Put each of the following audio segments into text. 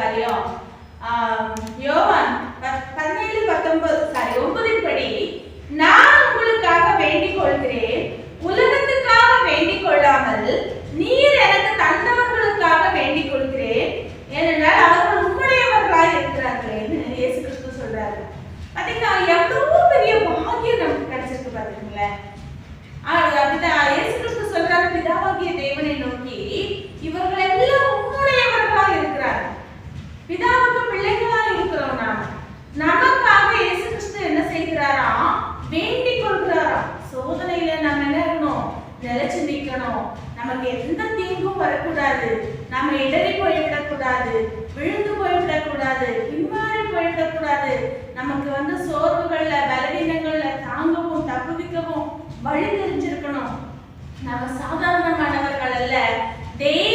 കാര്യം യോവാൻ പതിനേഴ് പത്തൊമ്പത് நிலைச்சு நிற்கணும் நமக்கு எந்த தீங்கும் வரக்கூடாது. நம்ம இடறி போய்விடக்கூடாது. விழுந்து போய்விடக்கூடாது. பின்மாறி போய்விடக்கூடாது. நமக்கு வந்து சோர்வுகள்ல பலவீனங்கள்ல தாங்கவும் தப்புவிக்கவும் வழி தெரிஞ்சிருக்கணும். நம்ம சாதாரணமானவர்கள் அல்ல. தெய்வ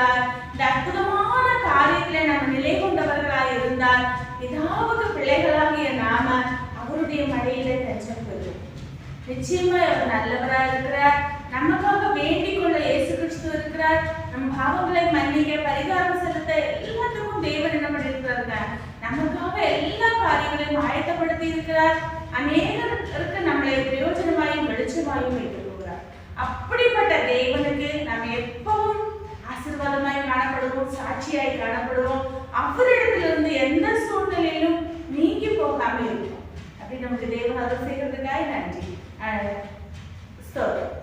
கொண்டவர்களாய் இந்த அற்புதமான காரியத்துல நம்ம நிலை கொண்டவர்களாய் இருந்தால் ஏதாவது பிள்ளைகளாகிய நாம அவருடைய மடியிலே தஞ்சம் நிச்சயமா அவர் நல்லவரா இருக்கிறார். நமக்காக வேண்டிக் கொள்ள இயேசு கிறிஸ்து இருக்கிறார். நம் பாவங்களை மன்னிக்க பரிகாரம் செலுத்த எல்லாத்துக்கும் தேவன் என்ன பண்ணிருக்கிறாருங்க நமக்காக எல்லா காரியங்களையும் ஆயத்தப்படுத்தி இருக்கிறார். அநேகருக்கு நம்மளை பிரயோஜனமாயும் வெளிச்சமாயும் வைத்திருக்கிறார். அப்படி சாட்சியாய் காணப்படுவோம் அவரிடத்திலிருந்து எந்த சூழ்நிலையிலும் நீங்கி போகாம இருக்கும் அப்படி நமக்கு தேவன் அதை செய்கிறதுக்காக நன்றி அஹ் ஸ்தோத்திரம்